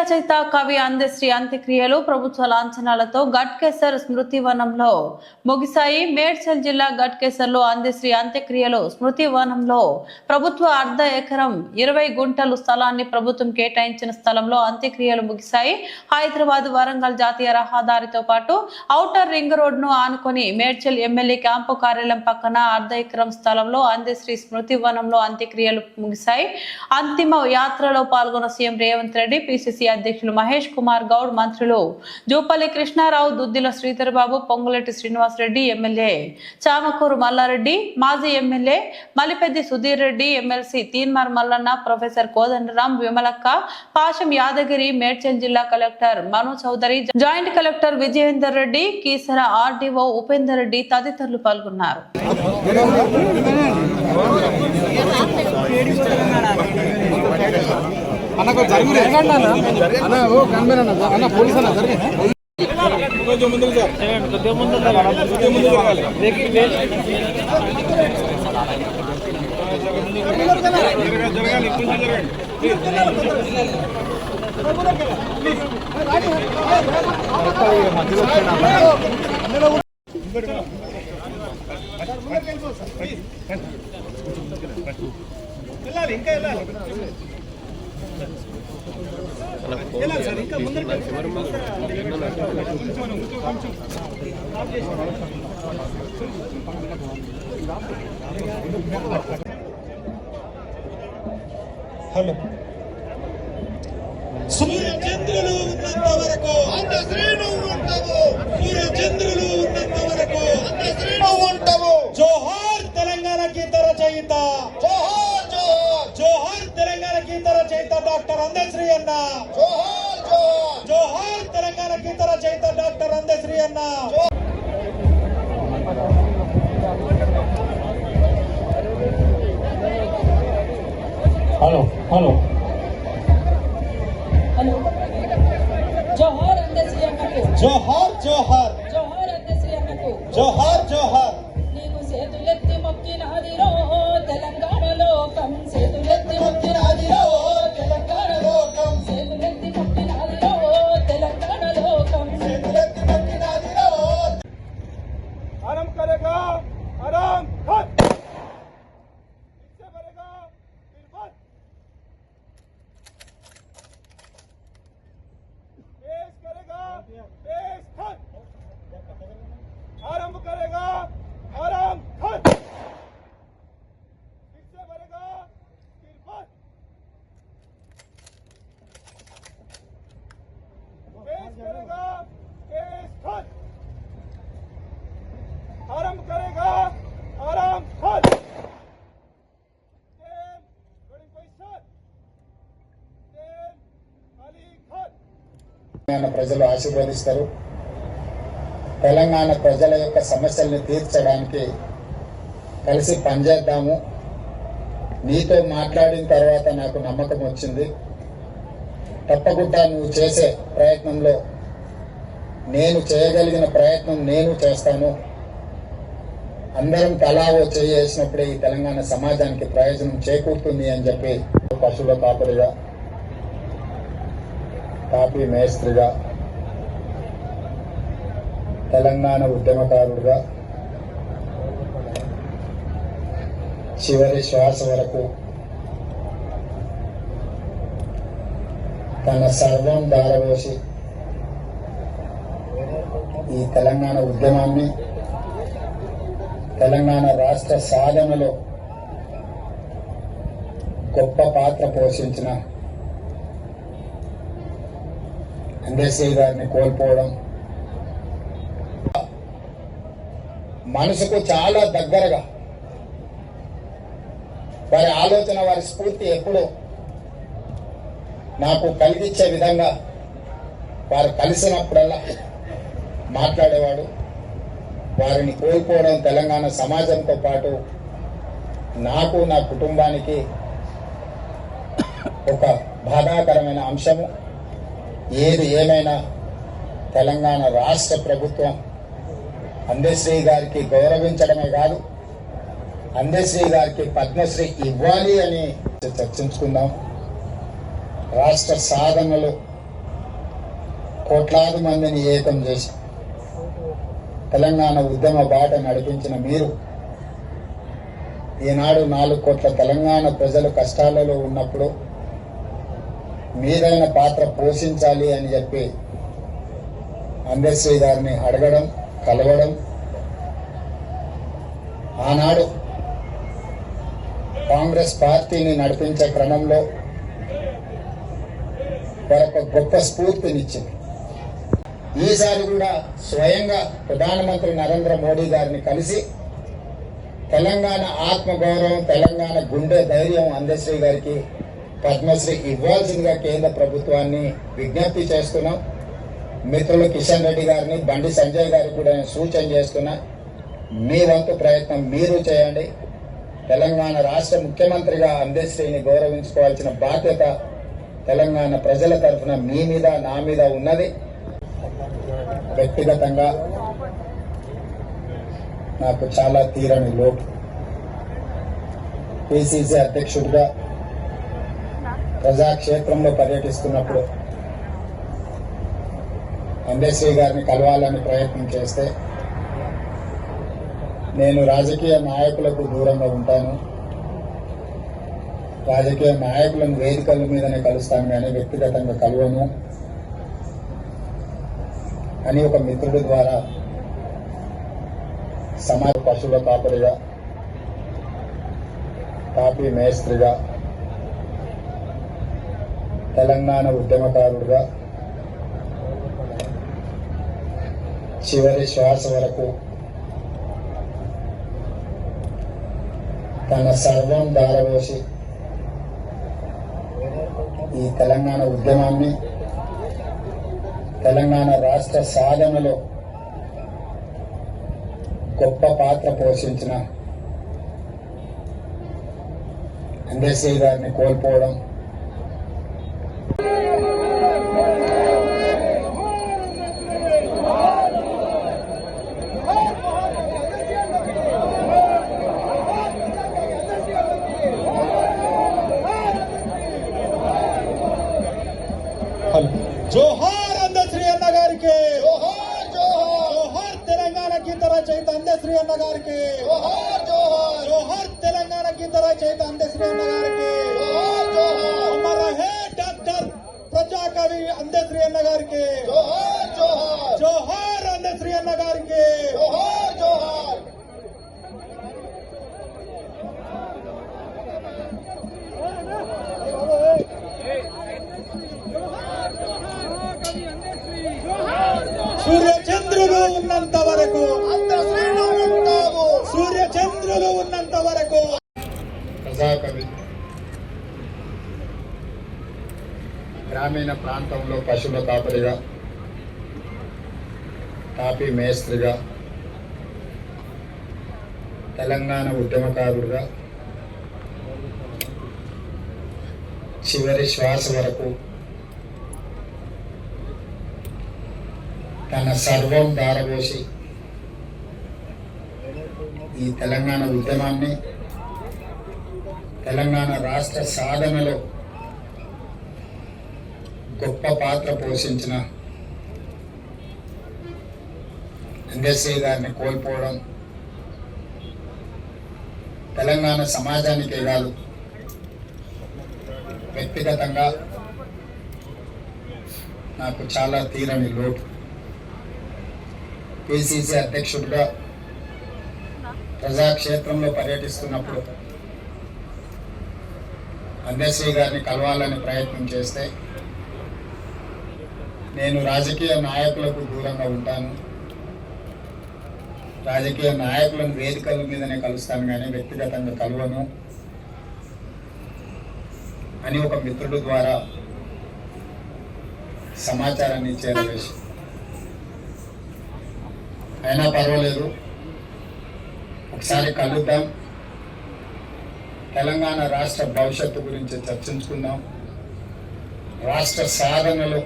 రచయిత కవి అందశ్రీ అంత్యక్రియలు ప్రభుత్వ లాంఛనాలతో గట్కేసర్ స్మృతి వనంలో ముగిశాయి. మేడ్చల్ జిల్లా గట్కేసర్లో అందశ్రీ అంత్యక్రియలు స్మృతి వనంలో ప్రభుత్వ అర్ధ ఎకరం ఇరవై గుంటలు స్థలాన్ని ప్రభుత్వం కేటాయించిన స్థలంలో అంత్యక్రియలు ముగిశాయి. హైదరాబాద్ వరంగల్ జాతీయ రహదారితో పాటు ఔటర్ రింగ్ రోడ్ను ఆనుకొని మేడ్చల్ ఎమ్మెల్యే క్యాంపు కార్యాలయం పక్కన అర్ధ ఎకరం స్థలంలో అందశ్రీ స్మృతి వనంలో అంత్యక్రియలు ముగిశాయి. అంతిమ యాత్రలో పాల్గొన్న సీఎం రేవంత్ రెడ్డి పిసిసి అధ్యక్షులు మహేష్ కుమార్ గౌడ్ మంత్రులు జూపల్లి కృష్ణారావు దుద్దిల శ్రీధర్ బాబు పొంగులెట్టి శ్రీనివాస్ రెడ్డి ఎమ్మెల్యే చామకూరు మల్లారెడ్డి మాజీ MLA Malipeddi Sudheer Reddy MLC Teenmar Mallanna professor Kodandaram Vimalakka Pasham Yadagiri Medchal జిల్లా collector Manu Chaudhary joint collector Vijayender Reddy Keesara RDO Upender Reddy తదితరులు పాల్గొన్నారు. అన్న జరుగు అన్న ఓ కన్వీనర్ అన్న అన్న పోలీస్ అన్న జరిగి కొంచెం ముందుకు సార్ కొద్దిగా ముందు కొద్దిగా ముందు జరగాలి జరగాలి కొంచెం జరగండి వెళ్ళాలి ఇంకా వెళ్ళాలి హలో. డాక్టర్ అందశ్రీ అన్న జోహార్ జోహార్ జోహార్ తెలంగాణ గీత రచయిత డాక్టర్ అందశ్రీ అన్న హలో హలో హలో జోహార్ అందశ్రీ అన్నకు జోహార్ జోహార్ జోహార్ అందశ్రీ అన్నకు జోహార్ జోహార్ తెలంగాణ ప్రజలు ఆశీర్వదిస్తారు. తెలంగాణ ప్రజల యొక్క సమస్యల్ని తీర్చడానికి కలిసి పనిచేద్దాము. నీతో మాట్లాడిన తర్వాత నాకు నమ్మకం వచ్చింది. తప్పకుండా నువ్వు చేసే ప్రయత్నంలో నేను చేయగలిగిన ప్రయత్నం నేను చేస్తాను. అందరం కళావో చేసినప్పుడే ఈ తెలంగాణ సమాజానికి ప్రయోజనం చేకూరుతుంది అని చెప్పి పశువుల కాపరిగా కాపీ మేస్త్రిగా తెలంగాణ ఉద్యమకారుడిగా చివరి శ్వాస వరకు తన సర్వం దారవేసి ఈ తెలంగాణ ఉద్యమాన్ని తెలంగాణ రాష్ట్ర సాధనలో గొప్ప పాత్ర పోషించిన అందేశ్వరి గారిని కోల్పోవడం. మనసుకు చాలా దగ్గరగా వారి ఆలోచన వారి స్ఫూర్తి ఎప్పుడో నాకు కలిగించే విధంగా వారు కలిసినప్పుడల్లా మాట్లాడేవాడు. వారిని కోల్పోవడం తెలంగాణ సమాజంతో పాటు నాకు నా కుటుంబానికి ఒక బాధాకరమైన అంశము. ఏది ఏమైనా తెలంగాణ రాష్ట్ర ప్రభుత్వం అందశ్రీ గారికి గౌరవించడమే కాదు అందశ్రీ గారికి పద్మశ్రీ ఇవ్వాలి అని చర్చించుకుందాం. రాష్ట్ర సాధనలు కోట్లాది మందిని ఏకం చేసి తెలంగాణ ఉద్యమ బాట నడిపించిన మీరు ఈనాడు నాలుగు కోట్ల తెలంగాణ ప్రజలు కష్టాలలో ఉన్నప్పుడు మీదైన పాత్ర పోషించాలి అని చెప్పి అంబేద్కర్ గారిని అడగడం కలవడం ఆనాడు కాంగ్రెస్ పార్టీని నడిపించే క్రమంలో మరొక గొప్ప స్ఫూర్తినిచ్చింది. ఈసారి కూడా స్వయంగా ప్రధానమంత్రి నరేంద్ర మోడీ గారిని కలిసి తెలంగాణ ఆత్మగౌరవం తెలంగాణ గుండె ధైర్యం అందశ్రీ గారికి పద్మశ్రీ ఇవ్వాల్సిందిగా కేంద్ర ప్రభుత్వాన్ని విజ్ఞప్తి చేస్తున్నాం. మిత్రులు కిషన్ రెడ్డి గారిని బండి సంజయ్ గారికి కూడా నేను సూచన చేస్తున్నా. మీ వంతు ప్రయత్నం మీరు చేయండి. తెలంగాణ రాష్ట్ర ముఖ్యమంత్రిగా అంబేశ్రీని గౌరవించుకోవాల్సిన బాధ్యత తెలంగాణ ప్రజల తరఫున మీ మీద నా మీద ఉన్నది. వ్యక్తిగతంగా నాకు చాలా తీరని లోటు. పిసిసి అధ్యక్షుడిగా ప్రజాక్షేత్రంలో పర్యటిస్తున్నప్పుడు అంబేశ్వరి గారిని కలవాలని ప్రయత్నం చేస్తే నేను రాజకీయ నాయకులకు దూరంగా ఉంటాను. రాజకీయ నాయకులను వేదికల మీదనే కలుస్తాను కానీ వ్యక్తిగతంగా కలవను అని ఒక మిత్రుడి ద్వారా సమాజ పశువుల కాపరిగా కాపీ మేస్త్రిగా తెలంగాణ ఉద్యమకారుడుగా చివరి శ్వాస వరకు తన సర్వం దారవేసి ఈ తెలంగాణ ఉద్యమాన్ని తెలంగాణ రాష్ట్ర సాధనలో గొప్ప పాత్ర పోషించిన అంబేశ్వరి గారిని కోల్పోవడం గారికి జోహార్ తెలంగాణ గీత రచయిత అందశ్రీ అన్న గారికి జోహార్. తెలంగాణ గీత రచయిత అందశ్రీ అన్న గారికి గ్రామీణ ప్రాంతంలో పశువుల కాపరిగా కాపీ మేస్త్రిగా తెలంగాణ ఉద్యమకారుడుగా చివరి శ్వాస వరకు తన సర్వం దారబోసి ఈ తెలంగాణ ఉద్యమాన్ని తెలంగాణ రాష్ట్ర సాధనలో గొప్ప పాత్ర పోషించిన అంబేశ్వరి గారిని కోల్పోవడం తెలంగాణ సమాజానికే కాదు వ్యక్తిగతంగా నాకు చాలా తీరని లోటు. పిసిసి అధ్యక్షుడిగా ప్రజాక్షేత్రంలో పర్యటిస్తున్నప్పుడు అంబేశ్వరి గారిని కలవాలని ప్రయత్నం చేస్తే నేను రాజకీయ నాయకులకు దూరంగా ఉంటాను. రాజకీయ నాయకులను వేదికల మీదనే కలుస్తాను కానీ వ్యక్తిగతంగా కలవను. అని ఒక మిత్రుడు ద్వారా సమాచారాన్ని చేరవేసి అయినా పర్వాలేదు. ఒకసారి కలుద్దాం. తెలంగాణ రాష్ట్ర భవిష్యత్తు గురించి చర్చించుకుందాం. రాష్ట్ర సాధనలో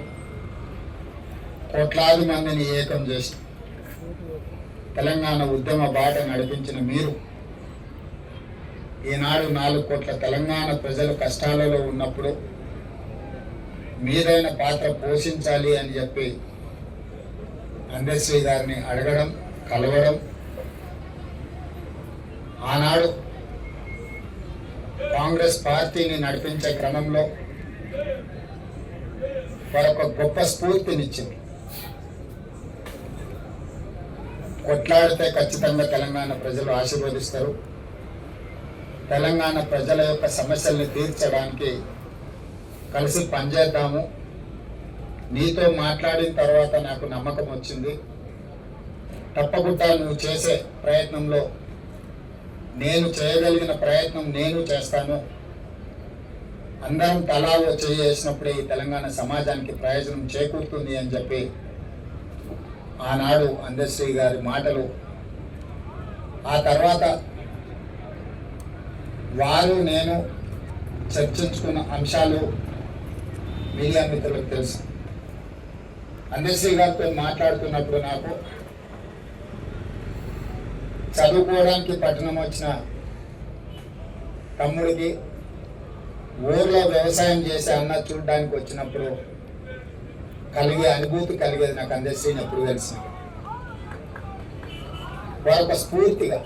కోట్లాది మందిని ఏకం చేసి తెలంగాణ ఉద్యమ బాట నడిపించిన మీరు ఈనాడు నాలుగు కోట్ల తెలంగాణ ప్రజలు కష్టాలలో ఉన్నప్పుడు మీదైన పాత్ర పోషించాలి అని చెప్పి అందశ్రీ గారిని అడగడం కలవడం ఆనాడు కాంగ్రెస్ పార్టీని నడిపించే క్రమంలో వారొక గొప్ప స్ఫూర్తినిచ్చింది. కొట్లాడితే ఖచ్చితంగా తెలంగాణ ప్రజలు ఆశీర్వదిస్తారు. తెలంగాణ ప్రజల యొక్క సమస్యల్ని తీర్చడానికి కలిసి పనిచేద్దాము. నీతో మాట్లాడిన తర్వాత నాకు నమ్మకం వచ్చింది. తప్పకుండా నువ్వు చేసే ప్రయత్నంలో నేను చేయగలిగిన ప్రయత్నం నేను చేస్తాను. అందరం తలాలో చేసినప్పుడే ఈ తెలంగాణ సమాజానికి ప్రయోజనం చేకూరుతుంది అని చెప్పి ఆనాడు అందశ్రీ గారి మాటలు. ఆ తర్వాత వారు నేను చర్చించుకున్న అంశాలు మీడియా మిత్రులకు తెలుసు. అందశ్రీ గారితో మాట్లాడుతున్నప్పుడు నాకు చదువుకోవడానికి పట్టణం వచ్చిన తమ్ముడికి ఊర్లో వ్యవసాయం చేసే అన్న చూడడానికి వచ్చినప్పుడు కలిగే అనుభూతి కలిగేది నాకు అందశ్రీని ఎప్పుడు తెలిసింది వారొక స్ఫూర్తిగా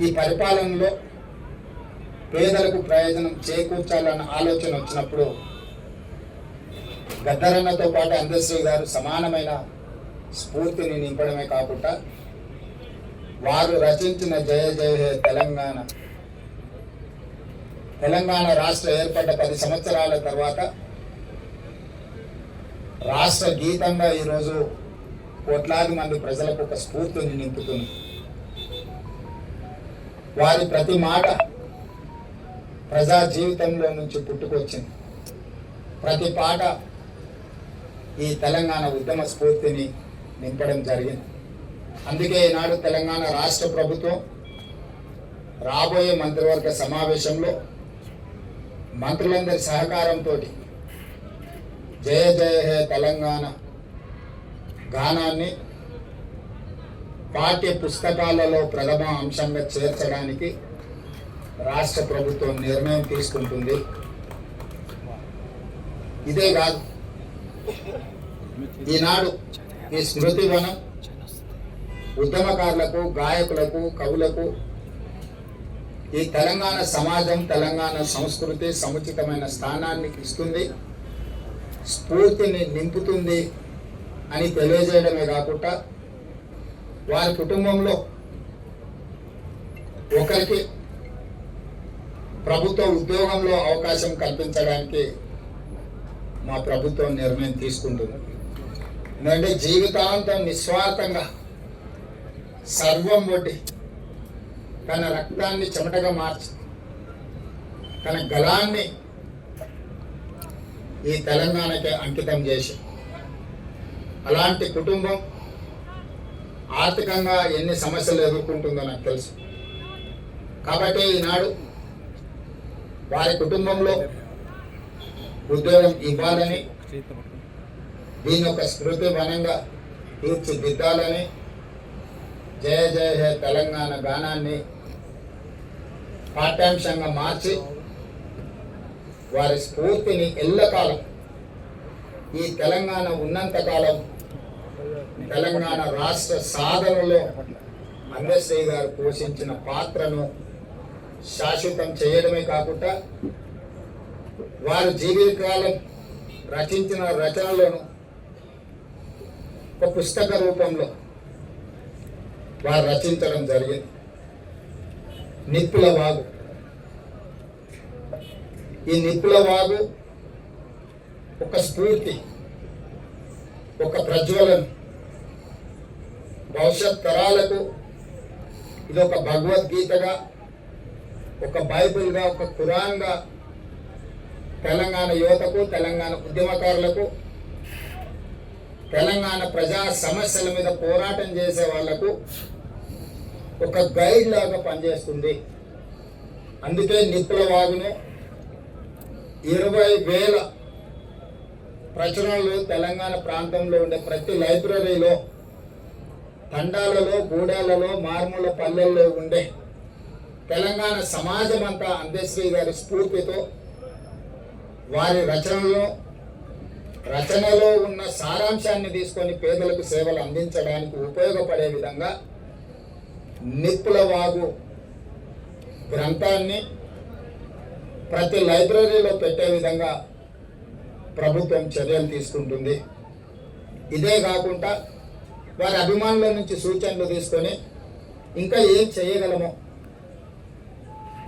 ఈ పరిపాలనలో పేదలకు ప్రయోజనం చేకూర్చాలన్న ఆలోచన వచ్చినప్పుడు గద్దరన్నతో పాటు అందశ్రీ గారు సమానమైన స్ఫూర్తిని నింపడమే కాకుండా వారు రచించిన జయ జయ హే తెలంగాణ తెలంగాణ రాష్ట్ర ఏర్పడ్డ పది సంవత్సరాల తర్వాత రాష్ట్ర గీతంగా ఈరోజు కోట్లాది మంది ప్రజలకు ఒక స్ఫూర్తిని నింపుతుంది. వారి ప్రతి మాట ప్రజా జీవితంలో నుంచి పుట్టుకొచ్చింది. ప్రతి పాట ఈ తెలంగాణ ఉద్యమ స్ఫూర్తిని నింపడం జరిగింది. అందుకే ఈనాడు తెలంగాణ రాష్ట్ర ప్రభుత్వం రాబోయే మంత్రివర్గ సమావేశంలో మంత్రులందరి సహకారంతో జయ జయ హే తెలంగాణ గానాన్ని పాఠ్య పుస్తకాలలో ప్రథమ అంశంగా చేర్చడానికి రాష్ట్ర ప్రభుత్వం నిర్ణయం తీసుకుంటుంది. ఇదే కాదు ఈనాడు ఈ స్మృతి వనం ఉద్యమకారులకు గాయకులకు కవులకు ఈ తెలంగాణ సమాజం తెలంగాణ సంస్కృతి సముచితమైన స్థానాన్ని ఇస్తుంది. స్ఫూర్తిని నింపుతుంది అని తెలియజేయడమే కాకుండా వారి కుటుంబంలో ఒకరికి ప్రభుత్వ ఉద్యోగంలో అవకాశం కల్పించడానికి మా ప్రభుత్వం నిర్ణయం తీసుకుంటుంది. ఎందుకంటే జీవితాంతం నిస్వార్థంగా సర్వం ఒడ్డి తన రక్తాన్ని చెమటగా మార్చి తన గలాన్ని ఈ తెలంగాణకే అంకితం చేసి. అలాంటి కుటుంబం ఆర్థికంగా ఎన్ని సమస్యలు ఎదుర్కొంటుందో నాకు తెలుసు. కాబట్టి ఈనాడు వారి కుటుంబంలో ఉద్యోగం ఇవ్వాలని దీని యొక్క స్మృతి వనంగా తీర్చిదిద్దాలని జయ జయ హే తెలంగాణ గానాన్ని పాఠ్యాంశంగా మార్చి వారి స్ఫూర్తిని ఎల్లకాలం ఈ తెలంగాణ ఉన్నంతకాలం తెలంగాణ రాష్ట్ర సాధనలో అందశ్రీ గారు పోషించిన పాత్రను శాశ్వతం చేయడమే కాకుండా వారు జీవితకాలం రచించిన రచనలను ఒక పుస్తక రూపంలో వారు రచించడం జరిగింది. నిప్పుల వాగు. ఈ నిప్పుల వాగు ఒక స్ఫూర్తి ఒక ప్రజ్వలన. భవిష్యత్ తరాలకు ఇది ఒక భగవద్గీతగా ఒక బైబిల్గా ఒక ఖురాన్గా తెలంగాణ యువతకు తెలంగాణ ఉద్యమకారులకు తెలంగాణ ప్రజా సమస్యల మీద పోరాటం చేసే వాళ్ళకు ఒక గైడ్ లాగా పనిచేస్తుంది. అందుకే నిప్పుల వాగును ఇరవై వేల ప్రచురణలు తెలంగాణ ప్రాంతంలో ఉండే ప్రతి లైబ్రరీలో తండాలలో గూడాలలో మారుమూల పల్లెల్లో ఉండే తెలంగాణ సమాజం అంతా అంత్యశ్రీ గారి స్ఫూర్తితో వారి రచనలో రచనలో ఉన్న సారాంశాన్ని తీసుకొని పేదలకు సేవలు అందించడానికి ఉపయోగపడే విధంగా నిప్పుల వాగు గ్రంథాన్ని ప్రతి లైబ్రరీలో పెట్టే విధంగా ప్రభుత్వం చర్యలు తీసుకుంటుంది. ఇదే కాకుండా వారి అభిమానుల నుంచి సూచనలు తీసుకొని ఇంకా ఏం చేయగలమో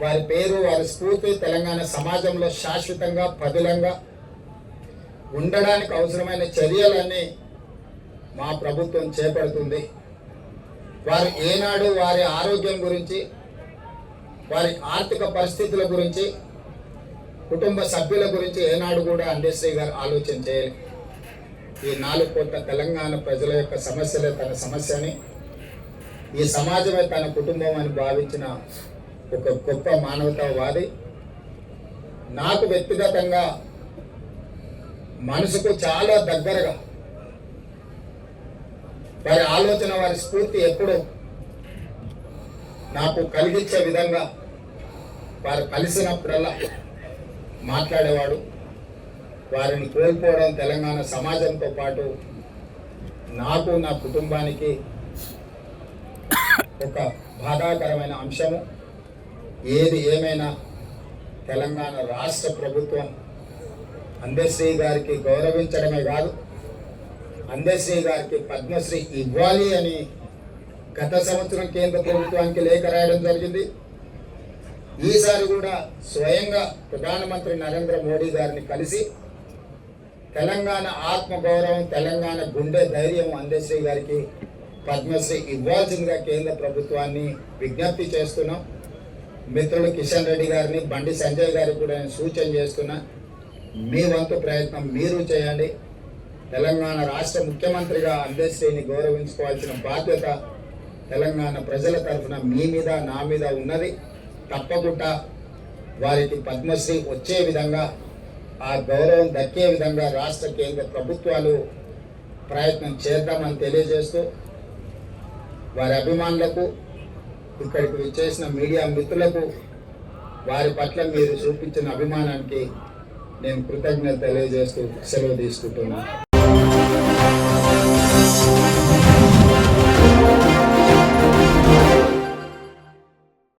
వారి పేరు వారి స్ఫూర్తి తెలంగాణ సమాజంలో శాశ్వతంగా పదిలంగా ఉండడానికి అవసరమైన చర్యలన్నీ మా ప్రభుత్వం చేపడుతుంది. వారు ఏనాడు వారి ఆరోగ్యం గురించి వారి ఆర్థిక పరిస్థితుల గురించి కుటుంబ సభ్యుల గురించి ఏనాడు కూడా అందేశ్రీ గారు ఆలోచన ఈ నాలుగు కోట్ల తెలంగాణ ప్రజల యొక్క సమస్యలే తన సమస్య అని ఈ సమాజమే తన కుటుంబం అని భావించిన ఒక గొప్ప మానవతావాది. నాకు వ్యక్తిగతంగా మనసుకు చాలా దగ్గరగా వారి ఆలోచన వారి స్ఫూర్తి ఎప్పుడు నాకు కలిగించే విధంగా వారు కలిసినప్పుడల్లా మాట్లాడేవాడు. వారిని కోల్పోవడం తెలంగాణ సమాజంతో పాటు నాకు నా కుటుంబానికి ఒక బాధాకరమైన అంశము. ఏది ఏమైనా తెలంగాణ రాష్ట్ర ప్రభుత్వం అందశ్రీ గారికి గౌరవించడమే కాదు అందశ్రీ గారికి పద్మశ్రీ ఇవ్వాలి అని గత సంవత్సరం కేంద్ర ప్రభుత్వానికి లేఖ రాయడం జరిగింది. ఈసారి కూడా స్వయంగా ప్రధానమంత్రి నరేంద్ర మోడీ గారిని కలిసి తెలంగాణ ఆత్మగౌరవం తెలంగాణ గుండె ధైర్యం అందశ్రీ గారికి పద్మశ్రీ ఇవ్వాల్సిందిగా కేంద్ర ప్రభుత్వాన్ని విజ్ఞప్తి చేస్తున్నాం. మిత్రులు కిషన్ రెడ్డి గారిని బండి సంజయ్ గారికి కూడా నేను సూచన చేస్తున్నా. మీ వంతు ప్రయత్నం మీరు చేయండి. తెలంగాణ రాష్ట్ర ముఖ్యమంత్రిగా అందశ్రీని గౌరవించుకోవాల్సిన బాధ్యత తెలంగాణ ప్రజల తరఫున మీ మీద నా మీద ఉన్నది. తప్పకుండా వారికి పద్మశ్రీ వచ్చే విధంగా ఆ గౌరవం దక్కే విధంగా రాష్ట్ర కేంద్ర ప్రభుత్వాలు ప్రయత్నం చేద్దామని తెలియజేస్తూ వారి అభిమానులకు ఇక్కడికి విచ్చేసిన మీడియా మిత్రులకు వారి పట్ల మీరు చూపించిన అభిమానానికి నేను కృతజ్ఞత తెలియజేస్తూ సెలవు తీసుకుంటున్నాను.